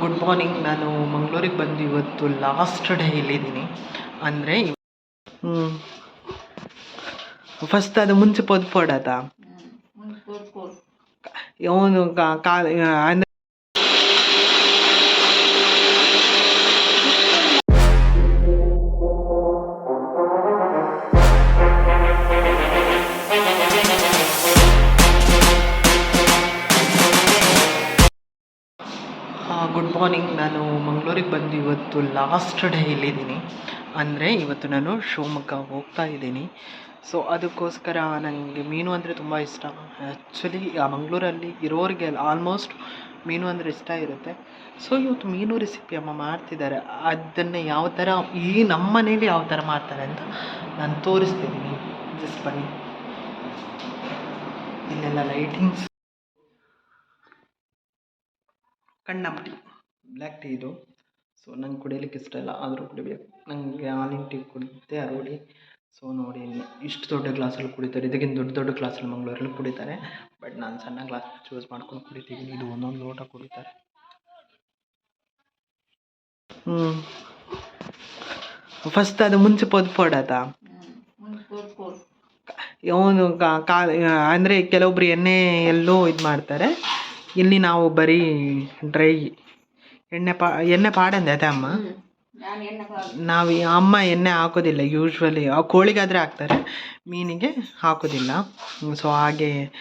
Good morning ನಾನು ಮಂಗಳೂರಿಗೆ ಬಂದು ಇವತ್ತು ಲಾಸ್ಟ್ ಡೇ ಇಲ್ಲಿದ್ದೀನಿ ಅಂದರೆ ಫಸ್ಟ್ ಅದು ಮುಂಚೆ ಪೋದ್ ಪೋಡದ ಅವನು ಕಾ ಅಂದರೆ ಮಾರ್ನಿಂಗ್ ನಾನು ಮಂಗಳೂರಿಗೆ ಬಂದು ಇವತ್ತು ಲಾಸ್ಟ್ ಡೇ ಇಲ್ಲಿದ್ದೀನಿ. ಅಂದರೆ ಇವತ್ತು ನಾನು ಶಿವಮೊಗ್ಗ ಹೋಗ್ತಾ ಇದ್ದೀನಿ. ಸೊ ಅದಕ್ಕೋಸ್ಕರ ನನಗೆ ಮೀನು ಅಂದರೆ ತುಂಬ ಇಷ್ಟ. ಆ್ಯಕ್ಚುಲಿ ಆ ಮಂಗಳೂರಲ್ಲಿ ಇರೋರಿಗೆ ಆಲ್ಮೋಸ್ಟ್ ಮೀನು ಅಂದರೆ ಇಷ್ಟ ಇರುತ್ತೆ. ಸೊ ಇವತ್ತು ಮೀನು ರೆಸಿಪಿ ಅಮ್ಮ ಮಾಡ್ತಿದ್ದಾರೆ. ಅದನ್ನು ಯಾವ ಥರ ಈ ನಮ್ಮ ಮನೇಲಿ ಯಾವ ಥರ ಮಾಡ್ತಾರೆ ಅಂತ ನಾನು ತೋರಿಸ್ತಿದ್ದೀನಿ ಜಸ್ಟ್ ಬನ್ನಿ. ಇಲ್ಲೆಲ್ಲ ಲೈಟಿಂಗ್ಸ್ ಕಣ್ಣಮ್ಮ ಬ್ಲ್ಯಾಕ್ ಟೀ ಇದು. ಸೊ ನಂಗೆ ಕುಡಿಲಿಕ್ಕೆ ಇಷ್ಟ ಇಲ್ಲ, ಆದರೂ ಕುಡಿಬೇಕು. ನನಗೆ ಹಾಲಿನ ಟೀ ಕುಡಿತೆ ರೂಢಿ ಸೊ ನೋಡಿ, ಇಷ್ಟು ದೊಡ್ಡ ಗ್ಲಾಸಲ್ಲಿ ಕುಡಿತಾರೆ. ಇದಕ್ಕಿಂತ ದೊಡ್ಡ ದೊಡ್ಡ ಗ್ಲಾಸಲ್ಲಿ ಮಂಗಳೂರಲ್ಲಿ ಕುಡಿತಾರೆ. ಬಟ್ ನಾನು ಸಣ್ಣ ಗ್ಲಾಸ್ ಚೂಸ್ ಮಾಡ್ಕೊಂಡು ಕುಡಿತೀನಿ ಇದು ಒಂದೊಂದು ಲೋಟ ಕುಡಿತಾರೆ. ಹ್ಞೂ ಫಸ್ಟ್ ಅದು ಮುಂಚೆ ಪೊದ್ದು ಪೋಡದ ಅವನು ಕಾ ಅಂದರೆ ಕೆಲವೊಬ್ರು ಎಣ್ಣೆ ಎಲ್ಲೋ ಇದು ಮಾಡ್ತಾರೆ. ಇಲ್ಲಿ ನಾವು ಬರೀ ಡ್ರೈ ಎಣ್ಣೆ ಪಾ ಎಣ್ಣೆ ಪಾಡಂದೆ ಅದೇ ಅಮ್ಮ? ನಾವು ಅಮ್ಮ ಎಣ್ಣೆ ಹಾಕೋದಿಲ್ಲ ಯೂಶ್ವಲಿ ಕೋಳಿಗಾದರೆ ಹಾಕ್ತಾರೆ ಮೀನಿಗೆ ಹಾಕೋದಿಲ್ಲ. ಸೊ ಹಾಗೆ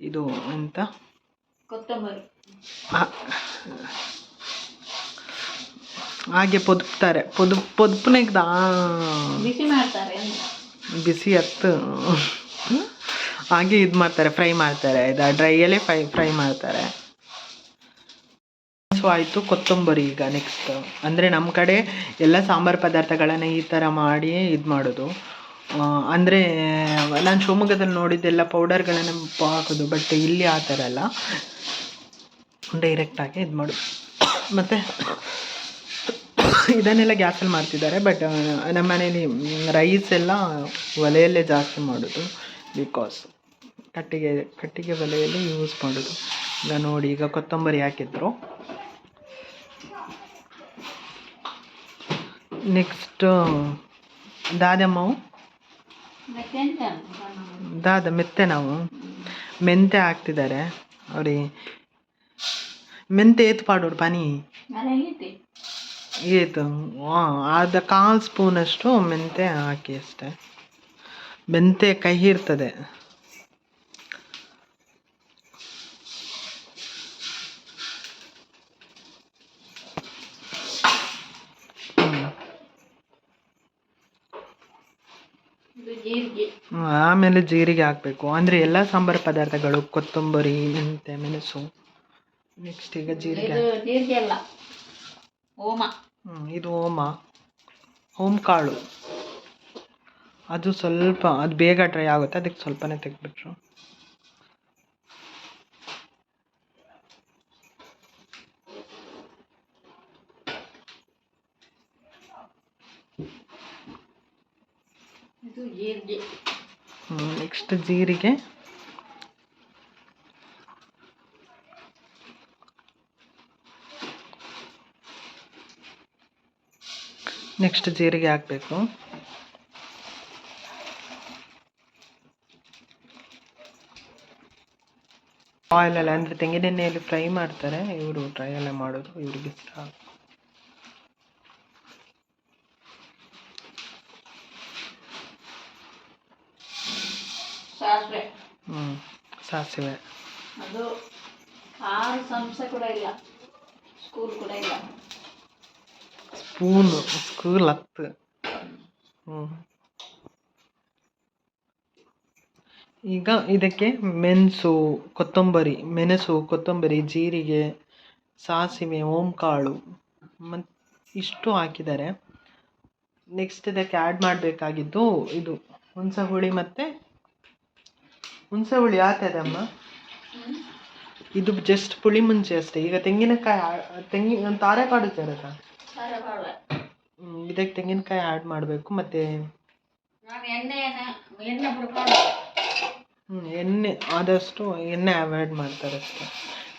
ಇದು ಎಂತ ಕೊತ್ತಂಬರಿ. ಹಾಗೆ ಪೊದುಪ್ತಾರೆ. ಪೊದು ಪೊದಪ್ನೆ ಬಿಸಿ ಮಾಡ್ತಾರೆ ಬಿಸಿ ಹತ್ತು ಹಾಗೆ ಇದು ಮಾಡ್ತಾರೆ ಫ್ರೈ ಮಾಡ್ತಾರೆ. ಇದು ಡ್ರೈಯಲ್ಲೇ ಫ್ರೈ ಫ್ರೈ ಮಾಡ್ತಾರೆ. ಸೊ, ಆಯಿತು, ಕೊತ್ತಂಬರಿ ಈಗ ನೆಕ್ಸ್ಟ್ ಅಂದರೆ ನಮ್ಮ ಕಡೆ ಎಲ್ಲ ಸಾಂಬಾರು ಪದಾರ್ಥಗಳನ್ನು ಈ ಥರ ಮಾಡಿ ಇದು ಮಾಡೋದು. ಅಂದರೆ, ನಾನು ಶಿವಮೊಗ್ಗದಲ್ಲಿ ನೋಡಿದ್ದೆಲ್ಲ ಪೌಡರ್ಗಳನ್ನು ಹಾಕೋದು ಬಟ್ ಇಲ್ಲಿ ಆ ಥರ ಅಲ್ಲ. ಡೈರೆಕ್ಟಾಗಿ ಇದು ಮಾಡು ಮತ್ತು, ಇದನ್ನೆಲ್ಲ ಗ್ಯಾಸಲ್ಲಿ ಮಾಡ್ತಿದ್ದಾರೆ ಬಟ್ ನಮ್ಮ ಮನೇಲಿ ರೈಸ್ ಎಲ್ಲ ಒಲೆಯಲ್ಲೇ ಜಾಸ್ತಿ ಮಾಡೋದು ಬಿಕಾಸ್ ಕಟ್ಟಿಗೆ ಕಟ್ಟಿಗೆ ಒಲೆಯಲ್ಲಿ ಯೂಸ್ ಮಾಡೋದು. ಈಗ ನೋಡಿ, ಈಗ ಕೊತ್ತಂಬರಿ ಹಾಕಿದ್ರು. ನೆಕ್ಸ್ಟ್ ದಾದಮ್ಮವು ಮತ್ತೆ ಎಂತ ದಾದ ಮೆತ್ತೆ ನಾವು. ಮೆಂತೆ ಹಾಕ್ತಿದ್ದಾರೆ. ಅವ್ರಿಗೆ ಮೆಂತೆ ಏತು ಪಾಡೋರು ಪನಿ ಏತು ಅರ್ಧ ಕಾಲು ಸ್ಪೂನಷ್ಟು ಮೆಂತೆ ಹಾಕಿ ಅಷ್ಟೆ. ಮೆಂತೆ ಕಹಿ ಇರ್ತದೆ ಇದು ಜೀರಿಗೆ ಹ್ಮ್, ಆಮೇಲೆ ಜೀರಿಗೆ ಹಾಕಬೇಕು. ಅಂದರೆ ಎಲ್ಲ ಸಾಂಬಾರು ಪದಾರ್ಥಗಳು ಕೊತ್ತಂಬರಿ ಮೆಂತೆ ಮೆಣಸು. ನೆಕ್ಸ್ಟ್ ಈಗ ಜೀರಿಗೆ ಜೀರಿಗೆ ಅಲ್ಲ ಓಮ. ಹ್ಮ್, ಇದು ಓಮ. ಓಮ್ ಕಾಳು. ಅದು ಸ್ವಲ್ಪ ಅದು ಬೇಗ ಡ್ರೈ ಆಗುತ್ತೆ ಅದಕ್ಕೆ ಸ್ವಲ್ಪನೇ ತೆಗೆದ್ಬಿಟ್ರು ಇದು ಜೀರಿಗೆ ನೆಕ್ಸ್ಟ್ ಜೀರಿಗೆ. ನೆಕ್ಸ್ಟ್ ಜೀರಿಗೆ ಹಾಕಬೇಕು. ಆಯಿಲಲ್ಲಿ ಅಂದರೆ ತೆಂಗಿನೆಣ್ಣೆಯಲ್ಲಿ ಫ್ರೈ ಮಾಡ್ತಾರೆ. ಇವರು ಡ್ರೈ ಎಲ್ಲ ಮಾಡೋದು. ಇವ್ರಿಗೆ ಇಷ್ಟ ಸಾಸಿವೆ. ಹ್ಞೂ ಸಾಸಿವೆ. ಅದು ಆರು ಕೂಡ ಇಲ್ಲ ಸ್ಕೂಲ್ ಕೂಡ ಇಲ್ಲ. ಸ್ಪೂನು ಸ್ಕೂಲ್ ಹತ್ತು. ಹ್ಞೂ ಈಗ ಇದಕ್ಕೆ ಮೆಣಸು ಕೊತ್ತಂಬರಿ ಮೆಣಸು ಕೊತ್ತಂಬರಿ ಜೀರಿಗೆ ಸಾಸಿವೆ ಓಂಕಾಳು ಮತ್ತು ಇಷ್ಟು ಹಾಕಿದ್ದಾರೆ. ನೆಕ್ಸ್ಟ್ ಇದಕ್ಕೆ ಆ್ಯಡ್ ಮಾಡಬೇಕಾಗಿದ್ದು ಇದು ಹುಣಸೆ ಹುಳಿ ಮತ್ತು ಹುಣಸೆ ಹುಳಿ ಆತದಮ್ಮ ಇದು ಜಸ್ಟ್ ಪುಳಿ ಮುಂಚೆ ಅಷ್ಟೇ. ಈಗ ತೆಂಗಿನಕಾಯಿ ತೆಂಗಿನ ತಾರೆ ಖಾರ ಬಾಳ ಇದಕ್ಕೆ ತೆಂಗಿನಕಾಯಿ ಆ್ಯಡ್ ಮಾಡಬೇಕು ಮತ್ತು ಹ್ಞೂ ಎಣ್ಣೆ ಆದಷ್ಟು ಎಣ್ಣೆ ಅವಾಯ್ಡ್ ಮಾಡ್ತಾರೆ ಅಷ್ಟೇ.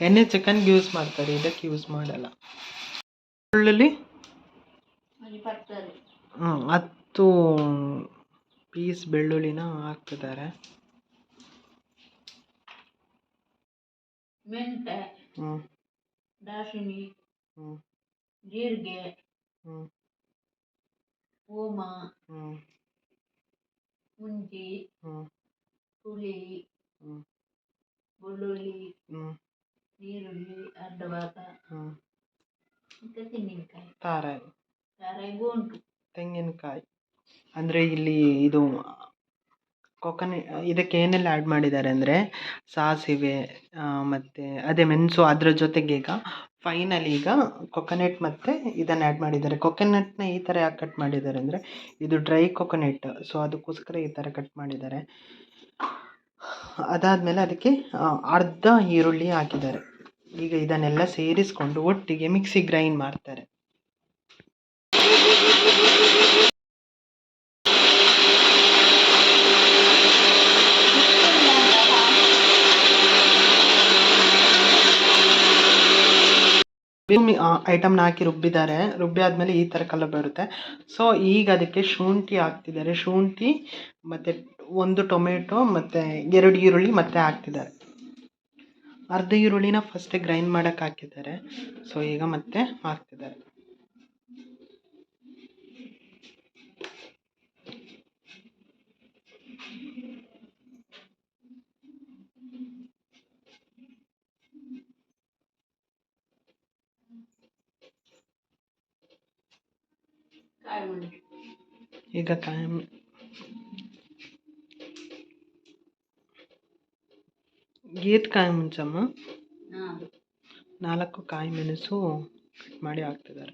ಎಣ್ಣೆ ಚಿಕನ್ಗೆ ಯೂಸ್ ಮಾಡ್ತಾರೆ ಇದಕ್ಕೆ ಯೂಸ್ ಮಾಡಲ್ಲ. ಬೆಳ್ಳುಳ್ಳಿ ಹ್ಞೂ ಹತ್ತು ಪೀಸ್ ಬೆಳ್ಳುಳ್ಳಿನ ಹಾಕ್ತಿದ್ದಾರೆ. ಮೆಂತೆ ಹ್ಞೂ ದಾಸಿನಿ ಹ್ಞೂ ಜೀರಿಗೆ ಹ್ಞೂ ಓಮ ಹ್ಞೂ ಮುಂಚಿ ಹ್ಞೂ ಹುಳಿ ಹ್ಞೂ ಬೆಳ್ಳುಳ್ಳಿ ಹ್ಞೂ ಈರುಳ್ಳಿ ಅರ್ಧ ಭಾಗ ಹ್ಞೂ ಮತ್ತೆ ತೆಂಗಿನಕಾಯಿ. ತಾರಾಯಿ ಸಾರಾಯಿ ಗೋಂಟು. ತೆಂಗಿನಕಾಯಿ. ಅಂದರೆ ಇಲ್ಲಿ ಇದು ಕೊಕೊನೆ, ಇದಕ್ಕೆ ಏನೆಲ್ಲ ಆ್ಯಡ್ ಮಾಡಿದ್ದಾರೆ ಅಂದರೆ ಸಾಸಿವೆ ಮತ್ತು ಅದೇ ಮೆಣಸು ಅದರ ಜೊತೆಗೆ ಈಗ ಫೈನಲ್ ಈಗ ಕೊಕೊನೆಟ್ ಮತ್ತು ಇದನ್ನು ಆ್ಯಡ್ ಮಾಡಿದ್ದಾರೆ. ಕೊಕೊನೆಟ್ನ ಈ ಥರ ಯಾಕೆ ಕಟ್ ಮಾಡಿದ್ದಾರೆ ಅಂದರೆ ಇದು ಡ್ರೈ ಕೊಕೊನೆಟ್ ಸೊ ಅದಕ್ಕೋಸ್ಕರ ಈ ಥರ ಕಟ್ ಮಾಡಿದ್ದಾರೆ. ಅದಾದಮೇಲೆ ಅದಕ್ಕೆ ಅರ್ಧ ಈರುಳ್ಳಿ ಹಾಕಿದ್ದಾರೆ. ಈಗ ಇದನ್ನೆಲ್ಲ ಸೇರಿಸ್ಕೊಂಡು ಒಟ್ಟಿಗೆ ಮಿಕ್ಸಿ ಗ್ರೈಂಡ್ ಮಾಡ್ತಾರೆ. ಐಟಮ್ನ ಹಾಕಿ ರುಬ್ಬಿದ್ದಾರೆ. ರುಬ್ಬಿ ಆದಮೇಲೆ ಈ ಥರ ಕಲರ್ ಬರುತ್ತೆ. ಸೊ ಈಗ ಅದಕ್ಕೆ ಶುಂಠಿ ಹಾಕ್ತಿದ್ದಾರೆ. ಶುಂಠಿ, ಮತ್ತು ಒಂದು ಟೊಮೆಟೊ, ಮತ್ತು ಎರಡು ಈರುಳ್ಳಿ, ಮತ್ತೆ ಹಾಕ್ತಿದ್ದಾರೆ. ಅರ್ಧ ಈರುಳ್ಳಿನ ಫಸ್ಟೇ ಗ್ರೈಂಡ್ ಮಾಡೋಕ್ಕೆ ಹಾಕಿದ್ದಾರೆ. ಸೊ ಈಗ ಮತ್ತೆ ಹಾಕ್ತಿದ್ದಾರೆ ಕಾಯಿ ಮೆಣಸು ಈಗ ಕಾಯಿ ಮೆ- ಗೀತ್ ಕಾಯಿ ಮುಂಚಮ್ಮ? ನಾಲ್ಕು ಕಾಯಿ ಮೆಣಸು ಕಟ್ ಮಾಡಿ ಹಾಕ್ತಿದ್ದಾರೆ.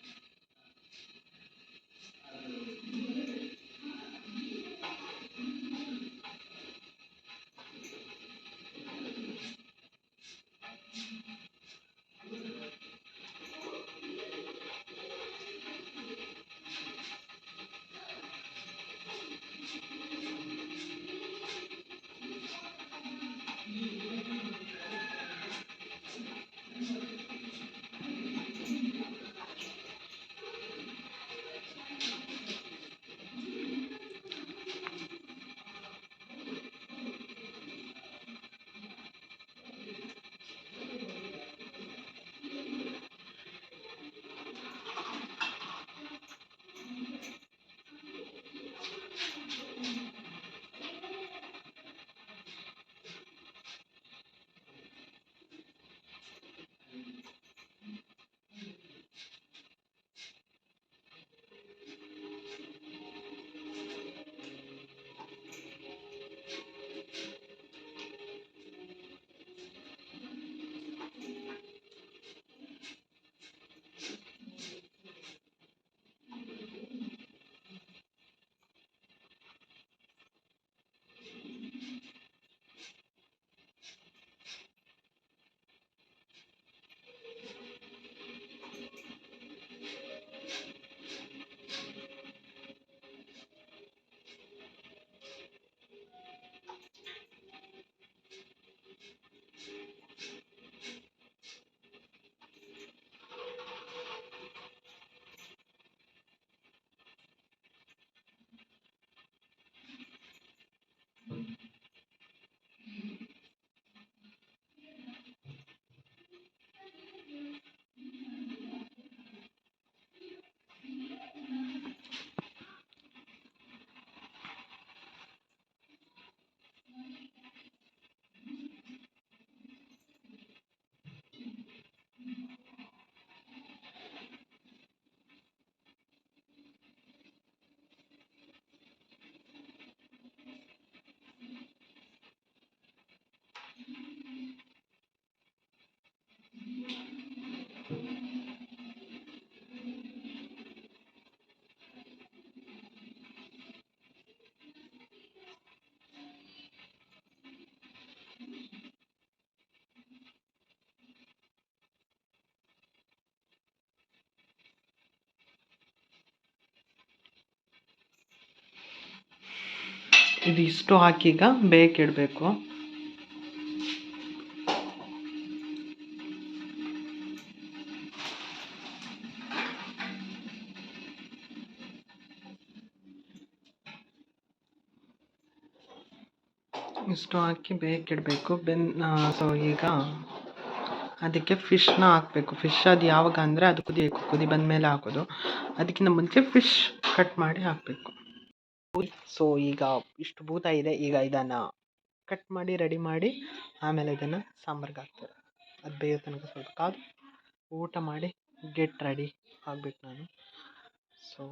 ಇದು ಇಷ್ಟು ಹಾಕಿ ಈಗ ಬೇಕಿಡಬೇಕು ಇಷ್ಟು ಹಾಕಿ ಬೇಕಿಡಬೇಕು ಬೆನ್ ಸೊ ಈಗ ಅದಕ್ಕೆ ಫಿಶ್ನ ಹಾಕಬೇಕು. ಫಿಶ್ ಅದು ಯಾವಾಗ ಅಂದರೆ ಅದು ಕುದಿಯಬೇಕು. ಕುದಿ ಬಂದ ಮೇಲೆ ಹಾಕೋದು. ಅದಕ್ಕಿಂತ ಮುಂಚೆ ಫಿಶ್ ಕಟ್ ಮಾಡಿ ಹಾಕಬೇಕು. ಸೊ ಈಗ ಇಷ್ಟು ಭೂತ ಇದೆ, ಈಗ ಇದನ್ನು ಕಟ್ ಮಾಡಿ ರೆಡಿ ಮಾಡಿ, ಆಮೇಲೆ ಇದನ್ನು ಸಾಂಬಾರ್ಗೆ ಹಾಕ್ತಾರೆ. ಅದು ಬೇಯೋ ತನಕ ಸ್ವಲ್ಪ ಕಾದು, ಊಟ ಮಾಡಿ ಗೆಟ್ ರೆಡಿ ಆಗ್ಬೇಕು ನಾನು. ಸೊ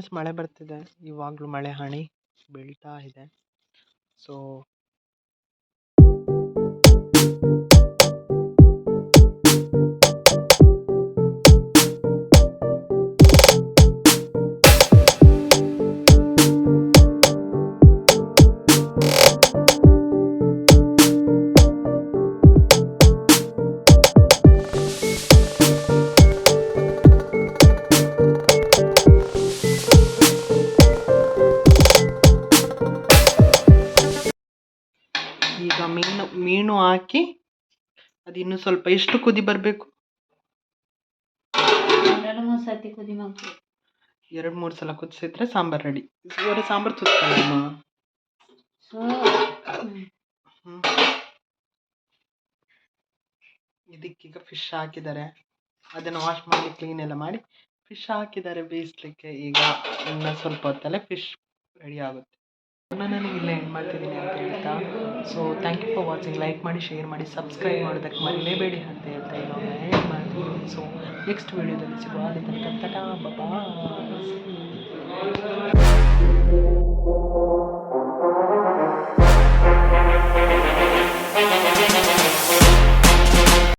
ಕಂಟಿನ್ಯೂಸ್ ಮಳೆ ಬರ್ತಿದೆ. ಇವಾಗಲೂ ಮಳೆ ಹನಿ ಬೀಳ್ತಾ ಇದೆ. ಸೊ ಈಗ ಮೀನು ಮೀನು ಹಾಕಿ ಅದು ಇನ್ನೂ ಸ್ವಲ್ಪ ಎಷ್ಟು ಕುದಿ ಬರಬೇಕು? ಎರಡು ಮೂರು ಸರ್ತಿ ಕುದಿ ಎರಡು ಮೂರು ಸಲ ಕುದಿಸಿದ್ರೆ ಸಾಂಬಾರು ರೆಡಿ ಇವರ ಸಾಂಬಾರು ತುತ್ತಮ್ಮ. ಇದಕ್ಕೀಗ ಫಿಶ್ ಹಾಕಿದ್ದಾರೆ. ಅದನ್ನು ವಾಶ್ ಮಾಡಿ ಕ್ಲೀನ್ ಎಲ್ಲ ಮಾಡಿ ಫಿಶ್ ಹಾಕಿದ್ದಾರೆ ಬೇಯಿಸ್ಲಿಕ್ಕೆ. ಈಗ ಇನ್ನು ಸ್ವಲ್ಪ ಹೊತ್ತಲ್ಲೇ ಫಿಶ್ ರೆಡಿ ಆಗುತ್ತೆ. ನಾನು ಇಲ್ಲೇ ಎಂಡ್ ಮಾಡ್ತಿದ್ದೀನಿ ಅಂತ ಹೇಳ್ತಾ. So thank you for watching like ಮಾಡಿ ಶೇರ್ ಮಾಡಿ ಸಬ್ಸ್ಕ್ರೈಬ್ ಮಾಡೋದಕ್ಕೆ ಮರಿಲೇಬೇಡಿ ಅಂತ ಹೇಳ್ತಾ ಇನ್ನೊಮ್ಮೆ ಎಂಡ್ ಮಾಡ್ತೀನಿ ಸೊ ನೆಕ್ಸ್ಟ್ ವೀಡಿಯೋದಲ್ಲಿ ಸಿಗುವ ಅಲ್ಲಿ ತನಕ ಬಾಯ್